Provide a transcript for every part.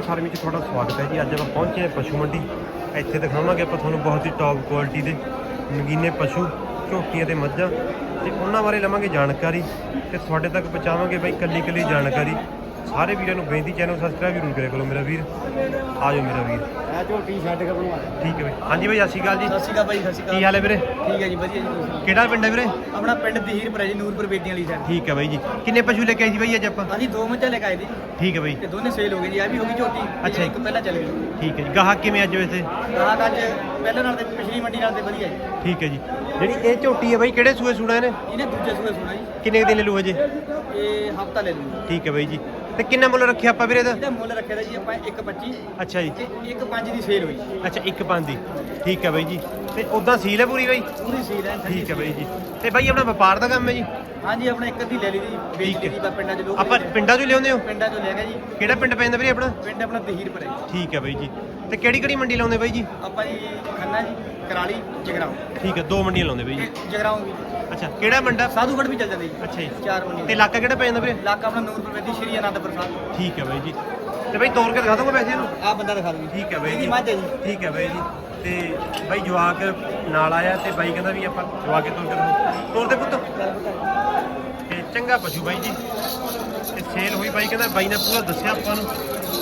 ਪੱਠੀ farm ਵਿੱਚ ਤੁਹਾਡਾ ਸਵਾਗਤ ਹੈ ਜੀ। ਅੱਜ ਆਪਾਂ ਪਹੁੰਚੇ ਹਾਂ ਪਸ਼ੂ ਮੰਡੀ। ਇੱਥੇ ਦਿਖਾਵਾਂਗੇ ਆਪਾਂ ਤੁਹਾਨੂੰ ਬਹੁਤ ਹੀ ਟੌਪ ਕੁਆਲਿਟੀ ਦੇ ਨਗੀਨੇ ਪਸ਼ੂ, ਝੋਟੀਆਂ ਤੇ ਮੱਝਾਂ। ਤੇ ਉਹਨਾਂ ਬਾਰੇ ਲਵਾਂਗੇ ਜਾਣਕਾਰੀ ਤੇ ਤੁਹਾਡੇ ਤੱਕ ਪਹੁੰਚਾਵਾਂਗੇ ਬਾਈ ਕੱਲੀ ਕੱਲੀ ਜਾਣਕਾਰੀ। ਸਾਰੇ ਵੀਰਾਂ ਨੂੰ ਬੇਨਤੀ ਚੈਨਲ ਸਬਸਕ੍ਰਾਈਬ ਜ਼ਰੂਰ ਕਰਿਆ ਕਰੋ ਮੇਰਾ ਵੀਰ। ਆਜੋ ਮੇਰਾ ਵੀਰ। ਇਹ ਝੋਟੀ ਛੱਡ ਕੇ ਬਣਵਾ ਲਿਆ ਠੀਕ ਹੈ ਬਾਈ। ਹਾਂਜੀ ਬਾਈ ਸਤਿ ਸ਼੍ਰੀ ਅਕਾਲ ਜੀ। ਸਤਿ ਸ਼੍ਰੀ ਅਕਾਲ ਭਾਈ ਸਤਿ ਸ਼੍ਰੀ ਕੀ ਹਾਲ ਹੈ ਵੀਰੇ? ਠੀਕ ਹੈ ਜੀ ਵਧੀਆ ਜੀ ਤੁਸੀਂ ਕਿਹੜਾ ਪਿੰਡ ਹੈ ਵੀਰੇ? ਆਪਣਾ ਪਿੰਡ ਦਹੀਰਪੁਰ ਹੈ ਜੀ ਨੂਰਪੁਰ ਬੇਦੀਆਂ ਵਾਲੀ ਸਾਈਡ ਠੀਕ ਹੈ ਬਾਈ ਜੀ। ਕਿੰਨੇ ਪਸ਼ੂ ਲੈ ਕੇ ਆਏ ਸੀ ਬਾਈ ਅੱਜ ਆਪਾਂ? ਹਾਂਜੀ ਦੋ ਮੱਝਾਂ ਲੈ ਕੇ ਆਏ ਜੀ ਠੀਕ ਹੈ ਬਾਈ। ਤੇ ਦੋਨੇ ਸੇਲ ਹੋ ਗਏ ਜੀ ਇਹ ਵੀ ਹੋ ਗਈ ਝੋਟੀ। ਤੇ ਅੱਛਾ ਜੀ। ਇੱਕ ਪਹਿਲਾਂ ਚੱਲ ਗਈ ਠੀਕ ਹੈ ਜੀ। ਗਾਹਕ ਕਿਵੇਂ ਅੱਜ ਵੈਸੇ? ਗਾਹਕ ਅੱਜ ਪਹਿਲਾਂ ਨਾਲ ਤੇ ਪਿਛਲੀ ਮੰਡੀ ਨਾਲ ਤੇ ਵਧੀਆ ਜੀ। ਠੀਕ ਹੈ ਜੀ। ਜਿਹੜੀ ਇਹ ਝੋਟੀ ਹੈ ਬਾਈ ਕਿਹੜੇ ਸੂਏ ਸੁਣਾ ਇਹਨੇ? ਇਹਨੇ ਦੂਜੇ ਸੂਏ ਸੁਣਾ ਜੀ। ਕਿੰਨੇ ਕੁ ਦਿਨ ਲੈ ਲੂ ਹਜੇ ਇਹ ਹਫਤਾ ਲੈ ਲੂ ਠੀਕ ਹੈ ਬਾਈ ਜੀ। ਤੇ ਕਿੰਨਾ ਮੁੱਲ ਰੱਖਿਆ ਆਪਾਂ ਵੀਰੇ ਦਾ ਇਹਦਾ ਮੁੱਲ ਰੱਖਿਆ ਦਾ ਜੀ ਆਪਾਂ 1.25 ਅੱਛਾ ਜੀ। ਤੇ 1.5 ਦੀ ਸੇਲ ਹੋਈ। ਅੱਛਾ ਇੱਕ ਪੰਜ ਦੀ। ਠੀਕ ਹੈ ਬਾਈ ਜੀ। ਤੇ ਉਦਾਂ ਸੀਲ ਹੈ ਪੂਰੀ ਬਾਈ? ਪੂਰੀ ਸੇਲ ਹੈ ਠੀਕ ਹੈ ਬਾਈ ਜੀ। ਤੇ ਬਾਈ ਆਪਣਾ ਵਪਾਰ ਦਾ ਕੰਮ ਹੈ ਜੀ? ਹਾਂਜੀ ਆਪਣਾ ਇੱਕ ਅੱਧੀ ਲੈ ਲਈ ਜੀ ਵੇਚ ਲਈ ਬਸ ਪਿੰਡਾਂ 'ਚ ਲੋਕ ਆਪਾਂ ਪਿੰਡਾਂ ਚੋਂ ਲਿਆਉਂਦੇ ਹੋ? ਪਿੰਡਾਂ 'ਚੋਂ ਲੈ ਗਿਆ ਜੀ। ਕਿਹੜਾ ਪਿੰਡ ਪੈਂਦਾ ਵੀਰੇ ਆਪਣਾ? ਪਿੰਡ ਆਪਣਾ ਦਹੀਰਪੁਰ ਹੈ ਜੀ ਠੀਕ ਹੈ ਬਾਈ ਜੀ। ਤੇ ਕਿਹੜੀ ਕਿਹੜੀ ਮੰਡੀ ਲਾਉਂਦੇ ਬਾਈ ਜੀ? ਆਪਾਂ ਜੀ ਖੰਨਾ ਜੀ। ਕਰਾਲੀ ਜਗਰਾਉਂ। ਠੀਕ ਹੈ ਦੋ ਮੰਡੀਆਂ ਲਾਉਂਦੇ ਬਾਈ ਜੀ। ਜਗਰਾਉਂ ਵੀ। ਅੱਛਾ ਕਿਹੜਾ ਮੰਡਾ? ਸਾਧੂਗੜ ਵੀ ਚੱਲ ਜਾਂਦੇ ਜੀ। ਅੱਛਾ ਜੀ। ਚਾਰ ਤੇ ਇਲਾਕਾ ਕਿਹੜਾ ਪੈ ਜਾਂਦਾ ਵੀਰੇ? ਇਲਾਕਾ ਆਪਣਾ ਨੂਰਪੁਰ ਵੇਦੀ ਸ਼੍ਰੀ ਅਨੰਦਪੁਰ ਸਾਹਿਬ। ਠੀਕ ਹੈ ਬਾਈ ਜੀ। ਤੇ ਬਾਈ ਤੋੜ ਕੇ ਦਿਖਾ ਦੋਗੇ ਪੈਸੇ ਇਹਨੂੰ? ਆ ਬੰਦਾ ਦਿਖਾ ਦੂੰਗੀ ਠੀਕ ਹੈ ਬਾਈ ਜੀ। ਮੱਝ ਹੈ ਜੀ। ਠੀਕ ਹੈ ਬਾਈ ਜੀ। ਤੇ ਬਾਈ ਜਵਾਕ ਨਾਲ ਆਇਆ ਤੇ ਬਾਈ ਕਹਿੰਦਾ ਵੀ ਆਪਾਂ ਜਵਾਕ ਕੇ ਤੋੜ ਕੇ ਦਿਖਾਓ। ਤੋੜ ਦੇ ਪੁੱਤ। ਤੇ ਚੰਗਾ ਪਸ਼ੂ ਬਾਈ ਜੀ। ਤੇ ਸੇਲ ਹੋਈ ਬਾਈ ਕਹਿੰਦਾ ਬਾਈ ਨੇ ਪੂਰਾ ਦੱਸਿਆ ਆਪਾਂ ਨੂੰ।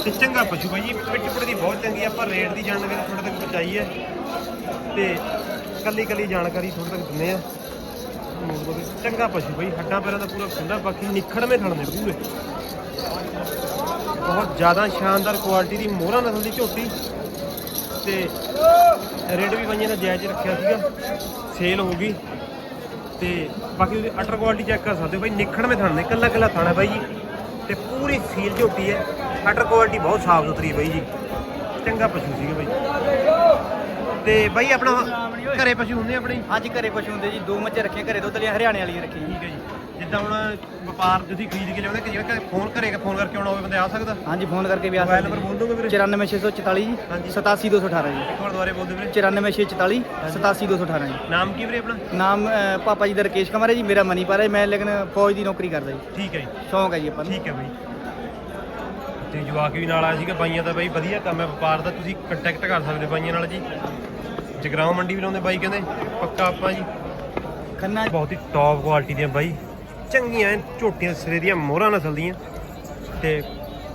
ਤੇ ਚੰਗਾ ਪਸ਼ੂ ਬਾਈ ਜੀ। ਪਿੱਟ ਪੁੱਟ ਦੀ ਬਹੁਤ ਚੰਗੀ ਆ, ਆਪਾਂ ਰੇਟ ਦੀ ਜਾਣਕਾਰੀ ਤੁਹਾਡੇ ਤੱਕ ਪਹੁੰਚਾਈ ਹੈ ਤੇ ਕੱਲੀ ਕੱਲੀ ਜਾਣਕਾਰੀ ਤੁਹਾਡੇ ਤੱਕ ਦਿੰਦੇ ਆ ਚੰਗਾ ਪਸ਼ੂ ਬਾਈ, ਹੱਡਾਂ ਪੈਰਾਂ ਦਾ ਪੂਰਾ ਖੁੱਲਾ ਬਾਕੀ ਨਿਖੜਵੇਂ ਥਣ ਨੇ ਪੂਰੇ। ਬਹੁਤ ਜ਼ਿਆਦਾ ਸ਼ਾਨਦਾਰ ਕੁਆਲਿਟੀ ਦੀ ਮੋਹਰਾ ਨਸਲ ਦੀ ਝੋਟੀ। ਤੇ ਰੇਟ ਵੀ ਬਾਈਆਂ ਨੇ ਜਾਇਜ਼ ਰੱਖਿਆ ਸੀਗਾ। ਸੇਲ ਹੋ ਗਈ। ਤੇ ਬਾਕੀ ਉਹਦੀ ਅਟਰ ਕੁਆਲਿਟੀ ਚੈੱਕ ਕਰ ਸਕਦੇ ਹੋ ਬਾਈ ਨਿਖੜਵੇਂ ਥਣ ਨੇ ਕੱਲਾ ਕੱਲਾ ਥਾਣਾ ਬਾਈ ਜੀ। ਤੇ ਪੂਰੀ ਸੀਲ ਝੋਟੀ ਹੈ। ਅਟਰ ਕੁਆਲਿਟੀ ਬਹੁਤ ਸਾਫ਼ ਸੁਥਰੀ ਬਾਈ ਜੀ। ਚੰਗਾ ਪਸ਼ੂ ਸੀਗਾ ਬਾਈ। ਤੇ ਬਾਈ ਆਪਣਾ ਘਰੇ ਪਸ਼ੂ ਹੁੰਦੇ ਆਪਣੇ? ਹਾਂਜੀ ਘਰੇ ਪਸ਼ੂ ਹੁੰਦੇ ਜੀ ਦੋ ਮੱਝਾਂ ਰੱਖੀਆਂ ਘਰੇ ਦੁੱਧ ਲਈ ਹਰਿਆਣੇ ਵਾਲੀਆਂ ਰੱਖੀਆਂ ਜੀ। ਠੀਕ ਹੈ ਜੀ। ਜਿੱਦਾਂ ਹੁਣ ਵਪਾਰ ਤੁਸੀਂ ਖਰੀਦ ਕੇ ਲਿਆਉਂਦੇ ਕਿ ਜਿਹੜਾ ਫੋਨ ਕਰੇਗਾ ਫੋਨ ਕਰਕੇ ਆਉਣਾ ਹੋਵੇ ਬੰਦੇ ਆ ਸਕਦਾ? ਹਾਂਜੀ ਫੋਨ ਕਰਕੇ ਵੀ ਆ ਮੋਬਾਈਲ ਸਕਦੇ ਨੰਬਰ ਬੋਲ ਦੋਗੇ ਵੀਰੇ। 94644 ਜੀ ਹਾਂਜੀ। 87218 ਜੀ। ਇੱਕ ਵਾਰ ਦੁਬਾਰੇ ਬੋਲ ਦਿਓ ਵੀਰੇ। 94644 87218 ਜੀ। ਨਾਮ ਕੀ ਵੀਰੇ ਆਪਣਾ? ਨਾਮ ਅਹ, ਪਾਪਾ ਜੀ ਦਾ ਰਕੇਸ਼ ਕੁਮਾਰ ਹੈ ਜੀ ਮੇਰਾ ਮਨੀ ਪਾਰਾ ਹੈ ਮੈਂ ਲੇਕਿਨ ਫੌਜ ਦੀ ਨੌਕਰੀ ਕਰਦਾ ਜੀ। ਠੀਕ ਹੈ ਜੀ। ਸ਼ੌਂਕ ਹੈ ਜੀ ਆਪਾਂ ਨੂੰ। ਠੀਕ ਹੈ ਬਾਈ। ਤੇ ਜਵਾਕ ਵੀ ਨਾਲ ਆਇਆ ਸੀਗਾ ਬਾਈਆਂ ਦਾ ਬਾਈ ਵਧੀਆ ਕੰਮ ਹੈ ਵਪਾਰ ਦਾ ਤੁਸੀਂ ਕੰਟੈਕਟ ਕਰ ਸਕਦੇ ਹੋ ਬਾਈਆਂ ਨਾਲ ਜੀ। ਜਗਰਾਉਂ ਮੰਡੀ ਵੀ ਲਾਉਂਦੇ ਬਾਈ ਕਹਿੰਦੇ ਪੱਕਾ ਆਪਾਂ ਜੀ। ਖੰਨਾ ਬਹੁਤ ਹੀ ਟੌਪ ਕੁਆਲਿਟੀ ਦੀਆਂ ਬਾਈ। ਚੰਗੀਆਂ ਐਨ ਝੋਟੀਆਂ ਸਿਰੇ ਦੀਆਂ ਮੋਹਰਾਂ ਨਸਲ ਦੀਆਂ। ਤੇ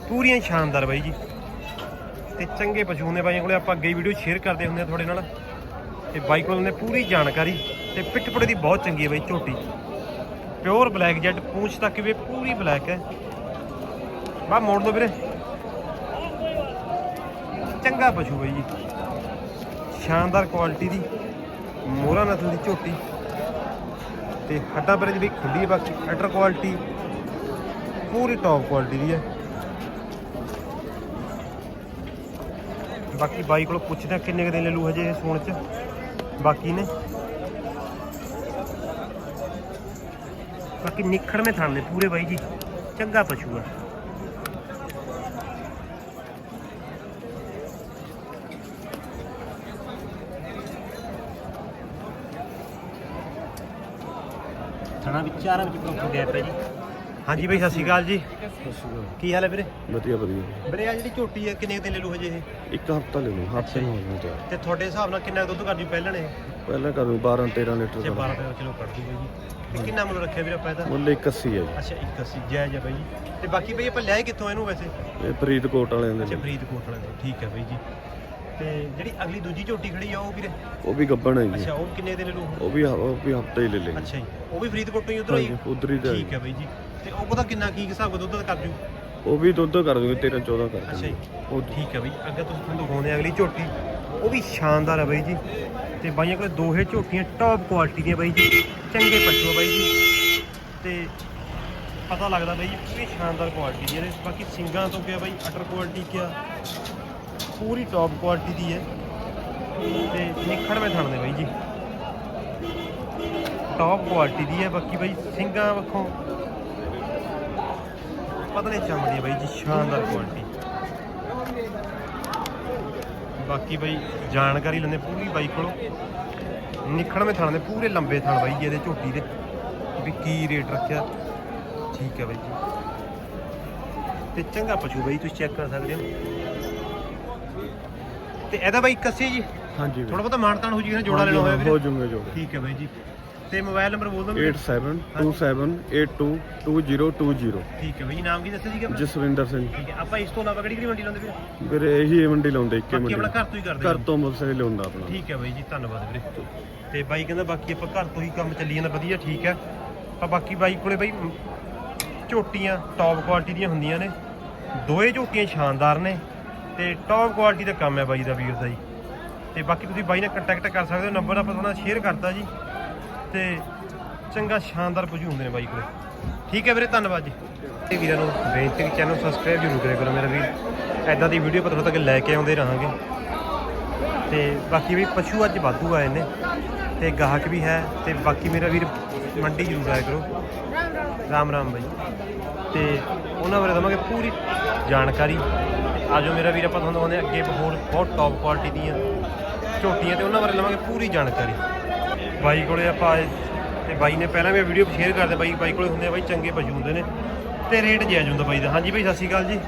ਪੂਰੀਆਂ ਸ਼ਾਨਦਾਰ ਬਾਈ ਜੀ। ਤੇ ਚੰਗੇ ਪਸ਼ੂ ਹੁੰਦੇ ਬਾਈਆਂ ਕੋਲੇ ਆਪਾਂ ਅੱਗੇ ਵੀਡੀਓ ਸ਼ੇਅਰ ਕਰਦੇ ਹੁੰਦੇ ਆ ਤੁਹਾਡੇ ਨਾਲ। ਤੇ ਬਾਈ ਕੋਲ ਨੇ ਪੂਰੀ ਜਾਣਕਾਰੀ। ਤੇ ਪਿੱਠ ਪੁੜੇ ਦੀ ਬਹੁਤ ਚੰਗੀ ਹੈ ਬਾਈ ਝੋਟੀ। ਪਿਓਰ ਬਲੈਕ ਜੈਟ ਪੂੰਛ ਤੱਕ ਵੀ ਪੂਰੀ ਬਲੈਕ ਹੈ। ਬਾ ਮੋੜ ਦੋ ਵੀਰੇ। ਚੰਗਾ ਪਸ਼ੂ ਬਾਈ ਜੀ। ਸ਼ਾਨਦਾਰ ਕੁਆਲਿਟੀ ਦੀ ਮੋਹਰਾ ਨਸਲ ਦੀ ਝੋਟੀ। ਤੇ ਹੱਡਾ ਪਰੇ ਦੀ ਵੀ ਖੁੱਲੀ ਹੈ ਬਾਕੀ ਅਟਰ ਕੁਆਲਿਟੀ ਪੂਰੀ ਟੌਪ ਕੁਆਲਿਟੀ ਦੀ ਹੈ। ਬਾਕੀ ਬਾਈ ਕੋਲ ਪੁੱਛਦੇ ਆ ਕਿੰਨੇ ਕੁ ਦਿਨ ਲੈ ਲੂ ਹਜੇ ਇਹ ਸੋਣ ਚ। ਬਾਕੀ ਨੇ। ਬਾਕੀ ਨਿਖੜਵੇਂ ਥਣ ਨੇ ਪੂਰੇ ਬਾਈ ਜੀ। ਚੰਗਾ ਪਸ਼ੂ ਆ। ਥਣਾ ਵਿੱਚ ਚਾਰਾਂ ਵਿੱਚ ਪ੍ਰੋਪਰ ਗਿਆ ਪਿਆ ਜੀ। ਹਾਂਜੀ ਬਾਈ ਸਤਿ ਸ਼੍ਰੀ ਅਕਾਲ ਜੀ। ਕੀ ਹਾਲ ਹੈ ਵੀਰੇ? ਵਧੀਆ ਵਧੀਆ। ਵੀਰੇ ਆ ਜਿਹੜੀ ਝੋਟੀ ਹੈ ਕਿੰਨੇ ਕੁ ਦਿਨ ਲੈ ਲੂ ਹਜੇ ਇਹ? ਇੱਕ ਹਫਤਾ ਲੈ ਲਓ ਹਫ਼ਤੇ ਨੂੰ ਹੋ ਜਾਣਾ ਤਿਆਰ। ਤੇ ਤੁਹਾਡੇ ਹਿਸਾਬ ਨਾਲ ਕਿੰਨਾ ਕੁ ਦੁੱਧ ਕਰ ਜੂ ਪਹਿਲਾਂ ਨੇ? ਪਹਿਲਾਂ ਕਰੂ 12 13 ਲੀਟਰ ਜੇ ਦਾ 12 ਰੁਪਏ ਚਲੋ ਕੱਢ ਦੂਗੇ ਜੀ। ਤੇ ਕਿੰਨਾ ਮੁੱਲ ਰੱਖਿਆ ਵੀਰੇ ਆਪਾਂ ਇਹਦਾ? ਮੁੱਲ 81 ਹੈ ਜੀ। ਅੱਛਾ 81 ਜਾਇਜ਼ ਹੈ ਬਾਈ ਜੀ। ਤੇ ਬਾਕੀ ਬਈ ਆਪਾਂ ਲਿਆਏ ਕਿੱਥੋਂ ਇਹਨੂੰ ਵੈਸੇ? ਇਹ ਫਰੀਦਕੋਟ ਵਾਲਿਆਂ ਦੇ ਅੱਛਾ ਨੇ। ਫਰੀਦਕੋਟ ਵਾਲੇ ਤੋਂ। ਠੀਕ ਹੈ ਬਾਈ ਜੀ। ਤੇ ਜਿਹੜੀ ਅਗਲੀ ਦੂਜੀ ਝੋਟੀ ਖੜੀ ਆ ਉਹ ਵੀਰੇ? ਉਹ ਵੀ ਗੱਬਣ ਹੈ ਜੀ ਅੱਛਾ ਉਹ ਕਿੰਨੇ ਦਿਨ ਲੂ ਉਹ ਵੀ ਉਹ ਵੀ ਹਫ਼ਤੇ ਹੀ ਲੈ ਲੈ ਅੱਛਾ ਜੀ। ਉਹ ਵੀ ਫਰੀਦਕੋਟ ਤੋਂ ਹੀ ਉਧਰੋਂ ਹੀ? ਉਧਰ ਹੀ ਦਾ ਠੀਕ ਹੈ ਬਾਈ ਜੀ। ਤੇ ਉਹ ਪਤਾ ਕਿੰਨਾ ਕੀ ਹਿਸਾਬ ਦੁੱਧ ਦਾ ਕਰ ਜੂ? ਉਹ ਵੀ ਦੁੱਧ ਕਰ ਦੂੰਗੇ 13 14 ਕਰ ਅੱਛਾ ਜੀ। ਦੂੰਗੇ। ਉਹ ਠੀਕ ਹੈ ਬਈ। ਅੱਗੇ ਤੁਸੀਂ ਤੁਹਾਨੂੰ ਦਿਖਾਉਂਦੇ ਆ ਅਗਲੀ ਝੋਟੀ। ਉਹ ਵੀ ਸ਼ਾਨਦਾਰ ਹੈ ਬਾਈ ਜੀ। ਤੇ ਬਾਈਆਂ ਕੋਲ ਦੋਹੇ ਝੋਟੀਆਂ ਟੌਪ ਕੁਆਲਿਟੀ ਦੀਆਂ ਬਾਈ ਜੀ। ਚੰਗੇ ਪਸ਼ੂ ਆ ਬਾਈ ਜੀ। ਤੇ ਪਤਾ ਲੱਗਦਾ ਬਾਈ ਜੀ ਪੂਰੀ ਸ਼ਾਨਦਾਰ ਕੁਆਲਿਟੀ ਦੀ ਇਹਦੇ ਬਾਕੀ ਸਿੰਗਾਂ ਤੋਂ ਕਿਆ ਬਾਈ ਅਟਰ ਕੁਆਲਿਟੀ ਕਿਆ। ਪੂਰੀ ਟੌਪ ਕੁਆਲਿਟੀ ਦੀ ਹੈ। ਤੇ ਨਿਖੜਵੇਂ ਥਣਦੇ ਬਾਈ ਜੀ। ਟੌਪ ਕੁਆਲਿਟੀ ਦੀ ਹੈ, ਬਾਕੀ ਬਾਈ ਸਿੰਗਾਂ ਵੱਖੋਂ ਪਤਲੇ ਚਮੜੀ ਹੈ ਬਾਈ ਜੀ, ਸ਼ਾਨਦਾਰ ਕੁਆਲਿਟੀ ਬਾਕੀ ਬਾਈ ਜਾਣਕਾਰੀ ਲੈਂਦੇ ਪੂਰੀ ਬਾਈ ਕੋਲੋਂ। ਨਿਖੜਵੇਂ ਥਣ ਦੇ ਪੂਰੇ ਲੰਬੇ ਥਣ ਬਾਈ ਜੀ, ਇਹਦੇ ਝੋਟੀ ਦੇ ਵੀ ਕੀ ਰੇਟ ਰੱਖਿਆ। ਠੀਕ ਹੈ ਬਾਈ ਜੀ। ਤੇ ਚੰਗਾ ਪਸ਼ੂ ਬਾਈ, ਤੁਸੀਂ ਚੈੱਕ ਕਰ ਸਕਦੇ ਹੋ। ਤੇ ਇਹਦਾ ਬਾਈ 81 ਜੀ? ਹਾਂਜੀ ਥੋੜਾ ਬਹੁਤਾ ਮਾਨਤਾਨ ਹੋ ਜੀ ਨਾ ਜੋੜਾ ਲੈਣਾ ਹੋਇਆ ਹੋ ਵੀਰੇ ਜੂਗੇ ਜੋੜੇ। ਠੀਕ ਹੈ ਬਾਈ ਜੀ। ਤੇ ਮੋਬਾਈਲ ਨੰਬਰ ਬੋਲ ਦੋ ਵੀਰੇ 8727822020 ਠੀਕ ਹੈ ਬਾਈ ਜੀ ਨਾਮ ਕੀ ਦੱਸਿਆ ਸੀਗਾ? ਜਸਵਿੰਦਰ ਸਿੰਘ। ਠੀਕ ਹੈ ਆਪਾਂ ਇਸ ਤੋਂ ਇਲਾਵਾ ਕਿਹੜੀ ਕਿਹੜੀ ਮੰਡੀ ਲਾਉਂਦੇ ਵੀਰੇ? ਵੀਰੇ ਇਹੀ ਮੰਡੀ ਲਾਉਂਦੇ ਇੱਕੇ ਮੰਡੀ ਆਪਣਾ ਘਰ ਤੋਂ ਹੀ ਕਰਦੇ ਘਰ ਹਾਂ। ਤੋਂ ਮੋਟਰਸਾਈਕਲ ਲਾਉਂਦਾ ਆਪਣਾ। ਠੀਕ ਹੈ ਬਾਈ ਜੀ ਧੰਨਵਾਦ ਵੀਰੇ। ਤੇ ਬਾਈ ਕਹਿੰਦਾ ਬਾਕੀ ਆਪਾਂ ਘਰ ਤੋਂ ਹੀ ਕੰਮ ਚੱਲੀ ਜਾਂਦਾ ਵਧੀਆ ਠੀਕ ਹੈ। ਆ ਬਾਕੀ ਬਾਈ ਕੋਲੇ ਬਾਈ ਝੋਟੀਆਂ ਟੌਪ ਕੁਆਲਿਟੀ ਦੀਆਂ ਹੁੰਦੀਆਂ ਨੇ। ਦੋਏ ਝੋਟੀਆਂ ਸ਼ਾਨਦਾਰ ਨੇ। ਤੇ ਟੌਪ ਕੁਆਲਿਟੀ ਦਾ ਕੰਮ ਹੈ ਬਾਈ ਦਾ ਵੀਰ ਦਾ ਜੀ। ਤੇ ਬਾਕੀ ਤੁਸੀਂ ਬਾਈ ਨਾਲ ਕੰਟੈਕਟ ਕਰ ਸਕਦੇ ਹੋ ਨੰਬਰ ਆਪਾਂ ਤੁਹਾਨੂੰ ਸ਼ੇਅਰ ਕਰਤਾ ਜੀ। ਤੇ ਚੰਗਾ ਸ਼ਾਨਦਾਰ ਪਸ਼ੂ ਹੁੰਦੇ ਨੇ ਬਾਈ ਕੋਲੇ। ਠੀਕ ਹੈ ਵੀਰੇ, ਧੰਨਵਾਦ ਜੀ। ਇਹ ਵੀਰਾਂ ਨੂੰ ਬੇਨਤੀ ਕਿ ਚੈਨਲ ਸਬਸਕ੍ਰਾਈਬ ਜ਼ਰੂਰ ਕਰਿਆ ਕਰੋ ਮੇਰਾ ਵੀਰ। ਐਦਾਂ ਦੀ ਵੀਡੀਓ ਪਤਾ ਤੱਕ ਲੈ ਕੇ ਆਉਂਦੇ ਰਹਾਂਗੇ। ਤੇ ਬਾਕੀ ਵੀ ਪਸ਼ੂ ਅੱਜ ਵਾਧੂ ਆਏ ਨੇ। ਤੇ ਗਾਹਕ ਵੀ ਹੈ ਤੇ ਬਾਕੀ ਮੇਰਾ ਵੀਰ ਮੰਡੀ ਜ਼ਰੂਰ ਆਇਆ ਕਰੋ। ਰਾਮ ਰਾਮ ਬਾਈ। ਤੇ ਉਹਨਾਂ ਬਾਰੇ ਦਵਾਂਗੇ ਪੂਰੀ ਜਾਣਕਾਰੀ। ਆਜੋ ਮੇਰਾ ਵੀਰ ਆਪਾਂ ਤੁਹਾਨੂੰ ਆਉਂਦੇ ਅੱਗੇ ਹੋਰ ਬਹੁਤ ਟੌਪ ਕੁਆਲਿਟੀ ਦੀਆਂ ਝੋਟੀਆਂ ਤੇ ਉਹਨਾਂ ਬਾਰੇ ਲਵਾਂਗੇ ਪੂਰੀ ਜਾਣਕਾਰੀ। ਬਾਈ ਕੋਲੇ ਆਪਾਂ ਆਏ ਤੇ ਬਾਈ ਨੇ ਪਹਿਲਾਂ ਵੀ ਵੀਡੀਓ ਸ਼ੇਅਰ ਕਰਦੇ ਬਾਈ ਬਾਈ ਕੋਲੇ ਹੁੰਦੇ ਆ ਬਾਈ ਚੰਗੇ ਪਸ਼ੂ ਹੁੰਦੇ ਨੇ ਤੇ ਰੇਟ ਜਾਇਜ਼ ਹੁੰਦਾ ਬਾਈ ਦਾ। ਹਾਂਜੀ ਬਾਈ ਸਤਿ ਸ਼੍ਰੀ ਅਕਾਲ ਜੀ।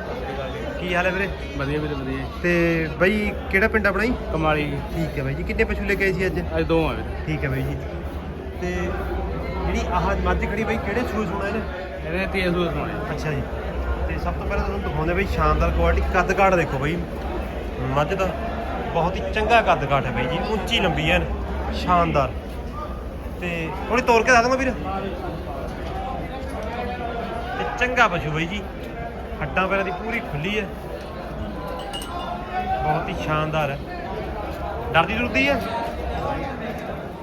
ਕੀ ਹਾਲ ਹੈ ਵੀਰੇ? ਵਧੀਆ ਵੀਰੇ ਵਧੀਆ। ਤੇ ਬਾਈ ਕਿਹੜਾ ਪਿੰਡ ਆਪਣਾ ਜੀ? ਕਮਾਲੀ। ਠੀਕ ਹੈ ਬਾਈ ਜੀ ਕਿੰਨੇ ਪਸ਼ੂ ਲੈ ਕੇ ਆਏ ਸੀ ਅੱਜ? ਅੱਜ ਦੋ ਆ ਵੀਰੇ। ਠੀਕ ਹੈ ਬਾਈ ਜੀ। ਤੇ ਜਿਹੜੀ ਆਹ ਮੱਝ ਖੜੀ ਬਾਈ ਕਿਹੜੇ ਸੂਏ ਸੁਣਾ ਇਹਨੇ? ਇਹਨੇ ਤੀਏ ਸੂਏ ਸੋਣੇ। ਅੱਛਾ ਜੀ। ਤੇ ਸਭ ਤੋਂ ਪਹਿਲਾਂ ਤੁਹਾਨੂੰ ਦਿਖਾਉਂਦੇ ਬਈ ਸ਼ਾਨਦਾਰ ਕੁਆਲਿਟੀ ਕੱਦ ਕਾਠ ਦੇਖੋ ਬਾਈ। ਮੱਝ ਦਾ ਬਹੁਤ ਹੀ ਚੰਗਾ ਕੱਦ ਕਾਠ ਹੈ ਬਾਈ ਜੀ, ਉੱਚੀ ਲੰਬੀ ਹੈ, ਸ਼ਾਨਦਾਰ। ਤੇ ਥੋੜੀ ਤੋੜ ਕੇ ਦੱਸ ਦਵਾਂ ਵੀਰ। ਤੇ ਚੰਗਾ ਪਸ਼ੂ ਬਾਈ ਜੀ, ਹੱਡਾਂ ਪੈਰਾਂ ਦੀ ਪੂਰੀ ਖੁੱਲੀ ਹੈ। ਬਹੁਤ ਹੀ ਸ਼ਾਨਦਾਰ ਹੈ। ਡਰਦੀ ਡਰਦੀ ਹੈ?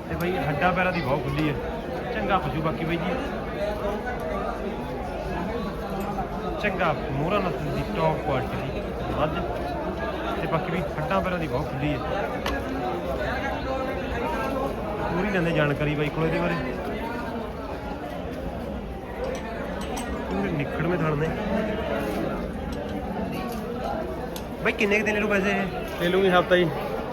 ਤੇ ਬਾਈ ਹੱਡਾਂ ਪੈਰਾਂ ਦੀ ਬਹੁਤ ਖੁੱਲੀ ਹੈ। ਚੰਗਾ ਪਸ਼ੂ ਬਾਕੀ ਬਾਈ ਜੀ। ਚੰਗਾ ਮੋਹਰਾ ਨਸਲ ਦੀ ਟੌਪ ਕੁਆਲਿਟੀ ਦੀ ਮੱਝ ਤੇ ਬਾਕੀ ਵੀ ਹੱਡਾਂ ਪੈਰਾਂ ਦੀ ਬਹੁਤ ਖੁੱਲੀ ਹੈ। ਪੂਰੀ ਲੈਂਦੇ ਜਾਣਕਾਰੀ ਬਾਈ ਕੋਲ ਇਹਦੇ ਬਾਰੇ। ਪੂਰੇ ਨਿਕੜਵੇਂ ਥਣ। ਨੇ ਬਾਈ ਕਿੰਨੇ ਕੁ ਦਿਨ ਲੂ ਪੈਸੇ ਇਹ? ਲੈ ਲੂੰਗੀ ਹਫਤਾ ਜੀ।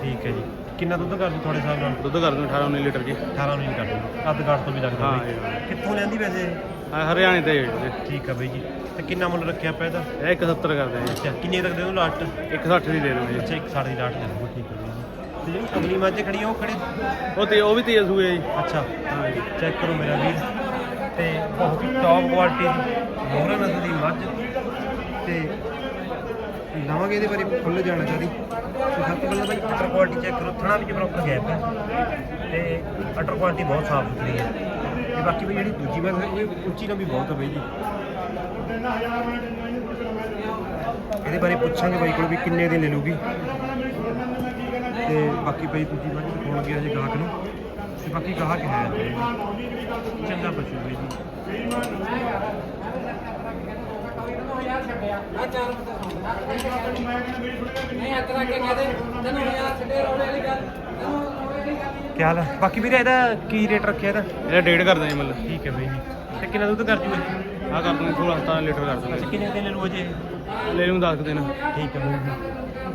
ਠੀਕ ਹੈ ਜੀ। ਕਿੰਨਾ ਦੁੱਧ ਕਰ ਦੂ ਤੁਹਾਡੇ ਹਿਸਾਬ ਨਾਲ? ਦੁੱਧ ਕਰ ਦੂੰ 18 19 ਲੀਟਰ ਜੀ। 18 ਨੂੰ ਹੀ ਕਰ ਦੂ ਕੱਦ ਕਾਠ ਤੋਂ ਵੀ ਲੱਗਦਾ ਹਾਂ, ਬਾਈ। ਇਹ। ਕਿੱਥੋਂ ਲੈਂਦੀ ਵੈਸੇ? ਇਹ? ਆ ਹਰਿਆਣੇ ਤੇ ਵੀਰੇ। ਠੀਕ ਆ ਬਾਈ ਜੀ। ਤੇ ਕਿੰਨਾ ਮੁੱਲ ਰੱਖਿਆ ਆਪਾਂ ਇਹਦਾ? ਇਹ 71 ਕਰਦੇ ਆ ਅੱਛਾ ਕਿੰਨੇ ਤੱਕ ਦੇ ਦੋ ਲਾਸਟ ਜੀ 160 ਦੀ ਦੇ ਜੀ। ਅੱਛਾ ਇੱਕ ਸਾਢੇ ਦੀ ਲਾਸਟ ਦੇ ਦੋ ਠੀਕ ਹੈ ਬਾਈ ਜੀ। ਤੇ ਜਿਹੜੀ ਅਗਲੀ ਮੱਝ ਖੜੀ ਆ ਉਹ ਖੜੀ ਉਹ ਤੇ ਉਹ ਵੀ ਸੂਏ ਆ ਜੀ। ਅੱਛਾ ਹਾਂ ਜੀ ਚੈੱਕ ਕਰੋ ਮੇਰਾ ਵੀਰ। ਤੇ ਬਹੁਤ ਹੀ ਟੌਪ ਕੁਆਲਿਟੀ ਦੀ ਮੋਹਰਾ ਨਸਲ ਦੀ ਮੱਝ। ਤੇ ਲਾਵਾਂਗੇ ਇਹਦੇ ਬਾਰੇ ਫੁੱਲ ਜਾਣਾ ਤੇ ਸਭ ਤੋਂ ਪਹਿਲਾਂ ਬਾਈ ਅਟਰ ਕੁਆਲਿਟੀ ਚੈੱਕ ਕਰੋ, ਥਣਾ ਵਿੱਚ ਪ੍ਰੋਪਰ ਗੈਪ ਹੈ। ਤੇ ਅਟਰ ਕੁਆਲਿਟੀ ਬਹੁਤ ਸਾਫ਼ ਸੁਥਰੀ ਹੈ। ਤੇ ਬਾਕੀ ਬਈ ਜਿਹੜੀ ਦੂਜੀ ਮੈਂ ਇਹ ਉੱਚੀ ਲੰਬੀ ਬਹੁਤ ਹੈ ਬਾਈ ਜੀ। ਇਹਦੇ ਬਾਰੇ ਪੁੱਛਾਂਗੇ ਬਾਈ ਕੋਲ ਵੀ ਕਿੰਨੇ ਦੀ ਲੈ ਲੂਗੀ ਤੇ ਬਾਕੀ ਬਈ ਦੂਜੀ ਮੱਝ ਦਿਖਾਉਣ ਗਿਆ ਜੇ ਗਾਹਕ ਨੂੰ। ਤੇ ਬਾਕੀ ਗਾਹਕ ਹੈ ਚੰਗਾ ਪਸ਼ੂ ਬਈ ਜੀ। ਕੀ ਹਾਲ ਹੈ ਬਾਕੀ ਵੀਰੇ ਇਹਦਾ ਕੀ ਰੇਟ ਰੱਖਿਆ ਇਹਦਾ? ਇਹਦਾ ਡੇਢ ਕਰਦੇ ਆ ਜੀ ਮਤਲਬ ਠੀਕ ਹੈ ਬਾਈ। ਜੀ ਤੇ ਕਿੰਨਾ ਦੁੱਧ ਕਰ ਜੂਗਾ? ਆ ਕਰ ਦੂੰਗੇ 16 17 ਲੀਟਰ ਕਰ ਦੂੰਗੇ। ਅੱਛਾ ਕਿੰਨੇ ਦਿਨ ਲੈ ਲੂ ਅਜੇ? ਲੈ ਲੂੰ 10 ਦਿਨ। ਠੀਕ ਹੈ ਬਾਈ। ਜੀ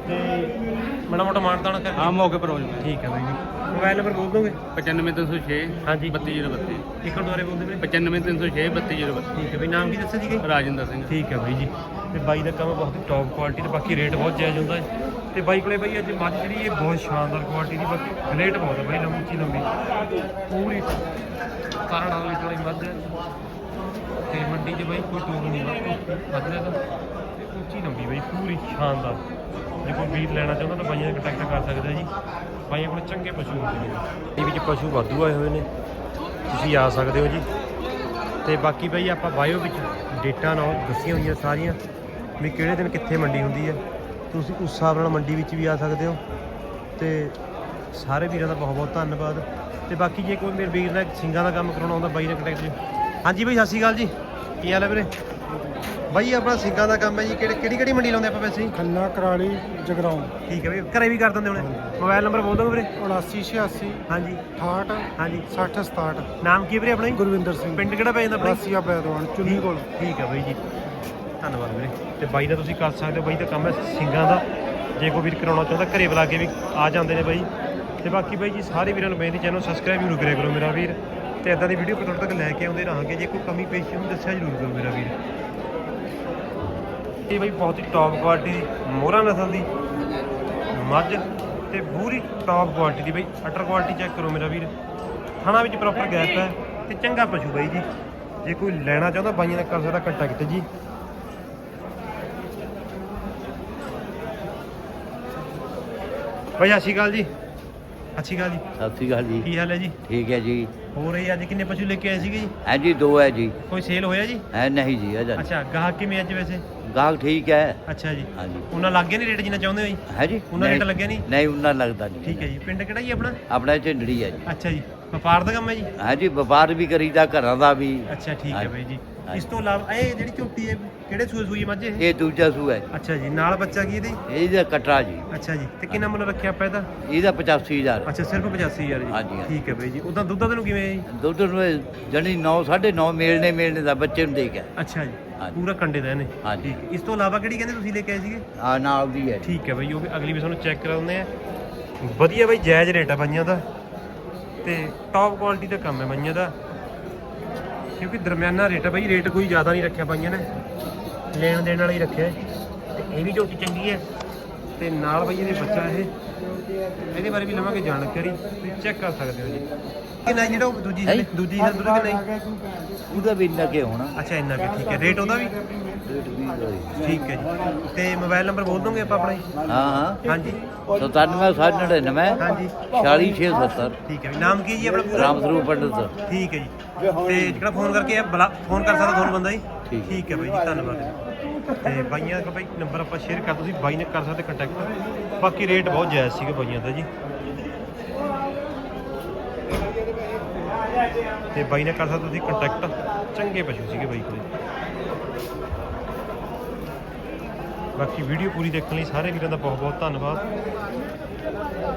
ਤੇ ਮਾੜਾ ਮੋਟਾ ਮਾਨਤਾਣਾ ਕਰ ਆ ਮੌਕੇ ਪਰ ਹੋ ਜਾਊਗਾ। ਠੀਕ ਹੈ ਬਾਈ। ਜੀ ਮੋਬਾਈਲ ਨੰਬਰ ਬੋਲ ਦੋਗੇ? 95306 ਹਾਂਜੀ। 32032 ਇੱਕ ਦੁਆਰੇ ਬੋਲਦੇ ਵੀਰੇ 95306 32032 ਠੀਕ ਹੈ ਬਈ ਨਾਮ ਕੀ ਦੱਸਿਆ? ਰਾਜਿੰਦਰ ਸਿੰਘ। ਠੀਕ ਹੈ ਬਾਈ ਜੀ। ਤੇ ਬਾਈ ਦਾ ਕੰਮ ਬਹੁਤ ਟੌਪ ਕੁਆਲਿਟੀ ਤੇ ਬਾਕੀ ਰੇਟ ਬਹੁਤ ਜਾਇਜ਼ ਹੁੰਦਾ ਹੈ। ਤੇ ਬਾਈ ਕੋਲੇ ਬਾਈ ਅੱਜ ਮੱਝ ਜਿਹੜੀ ਇਹ ਬਹੁਤ ਸ਼ਾਨਦਾਰ ਕੁਆਲਿਟੀ ਦੀ ਬਾਕੀ ਰੇਟ ਬਹੁਤ ਹੈ ਬਾਈ ਲੰਮੀ ਲੰਬੀ। ਪੂਰੀ ਲੀਟਰ ਮੱਝ ਹੈ। ਤੇ ਮੰਡੀ 'ਚ ਬਾਈ ਕੋਈ ਟੋਕ ਨਹੀਂ ਮੱਝ ਦਾ ਉੱਚੀ ਲੰਬੀ ਬਾਈ ਪੂਰੀ ਸ਼ਾਨਦਾਰ। ਜੇ ਕੋਈ ਵੀਰ ਲੈਣਾ ਚਾਹੁੰਦਾ ਤਾਂ ਬਾਈਆਂ ਨਾਲ ਕੰਟੈਕਟ ਕਰ ਸਕਦਾ ਜੀ। ਬਾਈਆਂ ਕੋਲ ਚੰਗੇ ਪਸ਼ੂ ਹੁੰਦੇ ਨੇ। ਇਹ ਵਿੱਚ ਪਸ਼ੂ ਵਾਧੂ ਆਏ ਹੋਏ ਨੇ। ਤੁਸੀਂ ਆ ਸਕਦੇ ਹੋ ਜੀ। ਤੇ ਬਾਕੀ ਬਈ ਆਪਾਂ ਬਾਇਓ ਵਿੱਚ ਡੇਟਾ ਨਾਲ ਦੱਸੀਆਂ ਹੋਈਆਂ ਸਾਰੀਆਂ। ਵੀ ਕਿਹੜੇ ਦਿਨ ਕਿੱਥੇ ਮੰਡੀ ਹੁੰਦੀ ਹੈ। ਤੁਸੀਂ ਉਸ ਹਿਸਾਬ ਨਾਲ ਮੰਡੀ ਵਿੱਚ ਵੀ ਆ ਸਕਦੇ ਹੋ। ਤੇ ਸਾਰੇ ਵੀਰਾਂ ਦਾ ਬਹੁਤ ਬਹੁਤ ਧੰਨਵਾਦ। ਤੇ ਬਾਕੀ ਜੇ ਕੋਈ ਮੇਰੇ ਵੀਰ ਨੇ ਸਿੰਗਾਂ ਦਾ ਕੰਮ ਕਰਾਉਣਾ ਹੁੰਦਾ, ਬਾਈ ਨਾਲ ਕੰਟੈਕਟ ਜੀ ਹਾਂਜੀ ਬਾਈ, ਸਤਿ ਸ਼੍ਰੀ ਅਕਾਲ ਜੀ। ਕੀ ਹਾਲ ਹੈ ਵੀਰੇ? ਬਾਈ ਆਪਣਾ ਸਿੰਗਾਂ ਦਾ ਕੰਮ ਹੈ ਜੀ। ਕਿਹੜੀ ਕਿਹੜੀ ਕਿਹੜੀ ਮੰਡੀ ਲਾਉਂਦੇ ਆਪਾਂ ਵੈਸੇ? ਖੰਨਾ ਕਰਾਲੀ ਜਗਰਾਉਂ। ਠੀਕ ਹੈ ਬਈ। ਘਰੇ ਵੀ ਕਰ ਦਿੰਦੇ ਹੁਣੇ? ਮੋਬਾਈਲ ਨੰਬਰ ਬੋਲ ਦਿਓ ਵੀਰੇ। 7986 ਹਾਂਜੀ। 68 ਹਾਂਜੀ। 60 67 ਨਾਮ ਕੀ ਵੀਰੇ ਆਪਣਾ ਜੀ? ਗੁਰਵਿੰਦਰ ਸਿੰਘ। ਪਿੰਡ ਕਿਹੜਾ ਪੈ ਜਾਂਦਾ ਆਪਣਾ ਰਾਸੀਆ ਬੈਦਵਾਨ ਚੁੰਨੀ ਕੋਲ। ਠੀਕ ਹੈ ਬਾਈ ਜੀ। ਧੰਨਵਾਦ ਵੀਰੇ। ਤੇ ਬਾਈ ਦਾ ਤੁਸੀਂ ਕਰ ਸਕਦੇ ਹੋ। ਬਾਈ ਦਾ ਕੰਮ ਹੈ ਸਿੰਘਾਂ ਦਾ। ਜੇ ਕੋਈ ਵੀਰ ਕਰਾਉਣਾ ਚਾਹੁੰਦਾ ਘਰੇ ਬੁਲਾ ਕੇ ਵੀ ਆ ਜਾਂਦੇ ਨੇ ਬਾਈ। ਤੇ ਬਾਕੀ ਬਾਈ ਜੀ ਸਾਰੇ ਵੀਰਾਂ ਨੂੰ ਬੇਨਤੀ ਚੈਨਲ ਸਬਸਕ੍ਰਾਈਬ ਜ਼ਰੂਰ ਕਰਿਆ ਕਰੋ ਮੇਰਾ ਵੀਰ। ਤੇ ਇਦਾਂ ਦੀ ਵੀਡੀਓ ਤੁਹਾਡੇ ਤੱਕ ਲੈ ਕੇ ਆਉਂਦੇ ਰਹਾਂਗੇ। ਜੇ ਕੋਈ ਕਮੀ ਪੇਸ਼ੀ ਨੂੰ ਦੱਸਿਆ ਜ਼ਰੂਰ ਕਰੋ ਮੇਰਾ ਵੀਰ। ਇਹ ਬਾਈ ਬਹੁਤ ਹੀ ਟੌਪ ਕੁਆਲਿਟੀ ਦੀ ਮੋਹਰਾ ਨਸਲ ਦੀ ਮੱਝ ਤੇ ਪੂਰੀ ਟੌਪ ਕੁਆਲਿਟੀ ਦੀ ਬਈ ਅਟਰ ਕੁਆਲਿਟੀ ਚੈੱਕ ਕਰੋ ਮੇਰਾ ਵੀਰ। ਥਾਣਾ ਵਿੱਚ ਪ੍ਰੋਪਰ ਗੈਪ ਹੈ ਤੇ ਚੰਗਾ ਪਸ਼ੂ ਬਾਈ ਜੀ। ਜੇ ਕੋਈ ਲੈਣਾ ਚਾਹੁੰਦਾ ਬਾਈਆਂ ਨਾਲ ਕਰ ਸਕਦਾ ਕੰਟੈਕਟ ਜੀ। ਬਾਈ ਸਤਿ ਸ਼੍ਰੀ ਅਕਾਲ ਜੀ। ਸਤਿ ਸ਼੍ਰੀ ਅਕਾਲ ਜੀ। ਸਤਿ ਸ਼੍ਰੀ ਅਕਾਲ ਜੀ। ਕੀ ਹਾਲ ਹੈ ਜੀ? ਠੀਕ ਹੈ ਜੀ। ਹੋ ਰਹੀ ਅੱਜ ਕਿੰਨੇ ਪਸ਼ੂ ਲੈ ਕੇ ਆਏ ਸੀਗੇ ਜੀ? ਹੈ ਜੀ ਦੋ ਹੈ ਜੀ। ਕੋਈ ਸੇਲ ਹੋਇਆ ਜੀ? ਹੈ ਨਹੀਂ ਜੀ ਅਜਾ ਅੱਛਾ ਗਾਹਕ ਕਿਵੇਂ ਅੱਜ ਵੈਸੇ? ਗਾਹਕ ਠੀਕ ਹੈ। ਅੱਛਾ ਜੀ। ਹਾਂਜੀ। ਉਹਨਾਂ ਲੱਗ ਗਿਆ ਨਹੀਂ ਰੇਟ ਜਿੰਨਾ ਚਾਹੁੰਦੇ ਹੋ ਜੀ? ਹੈ ਜੀ। ਉਹਨਾਂ ਰੇਟ ਲੱਗਿਆ ਨਹੀਂ? ਨਹੀਂ ਉਹਨਾਂ ਲੱਗਦਾ ਨਹੀਂ। ਠੀਕ ਹੈ ਜੀ। ਪਿੰਡ ਕਿਹੜਾ ਜੀ ਆਪਣਾ? ਆਪਣਾ ਝੰਡੜੀ ਹੈ ਜੀ। ਅੱਛਾ ਜੀ। ਵਪਾਰ ਦਾ ਕੰਮ ਹੈ ਜੀ? ਹੈ ਜੀ ਵਪਾਰ ਵੀ ਕਰੀਦਾ ਘਰਾਂ ਦਾ ਵੀ। ਅੱਛਾ ਠੀਕ ਹੈ ਹਾਂਜੀ। ਬਾਈ ਜੀ। ਹਾਂਜੀ। ਇਸ ਤੋਂ ਇਲਾਵਾ ਇਹ ਜਿਹੜੀ ਝੋਟੀ ਹੈ ਕਿਹੜੇ ਸੂਏ ਸੂਈ ਮੱਝ ਇਹ? ਇਹ ਦੂਜਾ ਸੂ ਹੈ। ਅੱਛਾ ਜੀ ਨਾਲ ਬੱਚਾ ਕੀ ਇਹਦੇ? ਇਹਦਾ ਕਟਰਾ ਜੀ। ਅੱਛਾ ਜੀ ਤੇ ਕਿੰਨਾ ਮੁੱਲ ਰੱਖਿਆ ਆਪਾਂ ਇਹਦਾ? ਇਹਦਾ 85000 ਅੱਛਾ ਸਿਰਫ 85000 ਜੀ। ਹਾਂਜੀ। ਠੀਕ ਹੈ ਬਾਈ ਜੀ ਉਦਾਂ ਦੁੱਧ ਦਾ ਨੂੰ ਕਿਵੇਂ ਹੈ ਜੀ? ਦੁੱਧ ਨੂੰ ਜਣੀ 9 9.5 ਮੇਲਨੇ ਮੇਲਨੇ ਦਾ ਬੱਚੇ ਨੂੰ ਦੇ ਗਿਆ ਅੱਛਾ ਜੀ ਹਾਂਜੀ। ਪੂਰਾ ਕੰਡੇ ਦਾ ਇਹਨੇ। ਹਾਂਜੀ। ਠੀਕ ਹੈ। ਇਸ ਤੋਂ ਇਲਾਵਾ ਕਿਹੜੀ ਕਹਿੰਦੇ ਤੁਸੀਂ ਲੈ ਕੇ ਆਏ ਸੀਗੇ? ਆ ਨਾਲ ਦੀ ਹੈ। ਠੀਕ ਹੈ ਬਾਈ ਉਹ ਵੀ ਅਗਲੀ ਵੀ ਤੁਹਾਨੂੰ ਚੈੱਕ ਕਰਾਉਂਦੇ ਆ। ਵਧੀਆ ਬਾਈ ਜਾਇਜ਼ ਰੇਟ ਆ ਬਾਈਆਂ ਦਾ। ਤੇ ਟੌਪ ਕੁਆਲਿਟੀ ਦਾ ਕੰਮ ਹੈ ਬਾਈਆਂ ਦਾ। ਕਿਉਂਕਿ ਦਰਮਿਆਨਾ ਰੇਟ ਹੈ ਬਾਈ ਰੇਟ ਕੋਈ ਜ਼ਿਆਦਾ ਨਹੀਂ ਰੱਖਿਆ ਬਾਈਆਂ ਨੇ। ਲੈਣ ਦੇਣ ਵਾਲਾ ਹੀ ਰੱਖਿਆ। ਤੇ ਇਹ ਵੀ ਝੋਟੀ ਚੰਗੀ ਹੈ। ਤੇ ਨਾਲ ਬਾਈ ਇਹਦੇ ਬੱਚਾ ਇਹ। ਇਹਦੇ ਬਾਰੇ ਵੀ ਲਵਾਂਗੇ ਜਾਣਕਾਰੀ। ਤੁਸੀਂ ਚੈੱਕ ਕਰ ਸਕਦੇ ਹੋ ਜੀ। ਕਿੰਨਾ ਜਿਹੜਾ ਉਹ ਦੂਜੀ ਹੈਂ? ਦੂਜੀ ਹੈ ਦੁੱਧ ਕਿੰਨਾ ਜੀ? ਉਹਦਾ ਵੀ ਇੰਨਾ ਕਿ ਹੋਣਾ। ਅੱਛਾ ਇੰਨਾ ਕਿ ਠੀਕ ਹੈ। ਰੇਟ ਉਹਦਾ ਵੀ? ਹੀ। ਠੀਕ ਹੈ ਜੀ। ਤੇ ਮੋਬਾਈਲ ਨੰਬਰ ਬੋਲ ਦੋਗੇ ਆਪਾਂ ਆਪਣਾ ਜੀ? ਹਾਂ ਹਾਂ। ਹਾਂਜੀ। 97 799 ਹਾਂਜੀ। 40670 ਠੀਕ ਹੈ ਜੀ। ਨਾਮ ਕੀ ਜੀ ਆਪਣਾ ਪੂਰਾ? ਰਾਮ ਸਰੂਪ ਪੰਡਤ ਠੀਕ ਹੈ ਜੀ। ਤੇ ਜਿਹੜਾ ਫੋਨ ਕਰਕੇ ਬੁਲਾ ਫੋਨ ਕਰ ਸਕਦਾ ਤੁਹਾਨੂੰ ਬੰਦਾ ਜੀ। ਠੀਕ ਹੈ। ਬਾਈ ਜੀ, ਧੰਨਵਾਦ। ਤੇ ਬਾਈਆਂ ਦਾ ਬਾਈ ਨੰਬਰ ਆਪਾਂ ਸ਼ੇਅਰ ਕਰ, ਤੁਸੀਂ ਬਾਈ ਨੇ ਕਰ ਸਕਦੇ ਕੰਟੈਕਟ ਬਾਕੀ ਰੇਟ ਬਹੁਤ ਜਾਇਜ਼ ਸੀਗੇ ਬਾਈਆਂ ਦਾ ਜੀ। ਤੇ ਬਾਈ ਨੇ ਕਰ ਸਕਦੇ ਤੁਸੀਂ ਕੰਟੈਕਟ ਚੰਗੇ ਪਸ਼ੂ ਸੀਗੇ ਬਾਈ ਕੋਲ। ਬਾਕੀ ਵੀਡੀਓ ਪੂਰੀ ਦੇਖਣ ਲਈ ਸਾਰੇ ਵੀਰਾਂ ਦਾ ਬਹੁਤ ਬਹੁਤ ਧੰਨਵਾਦ।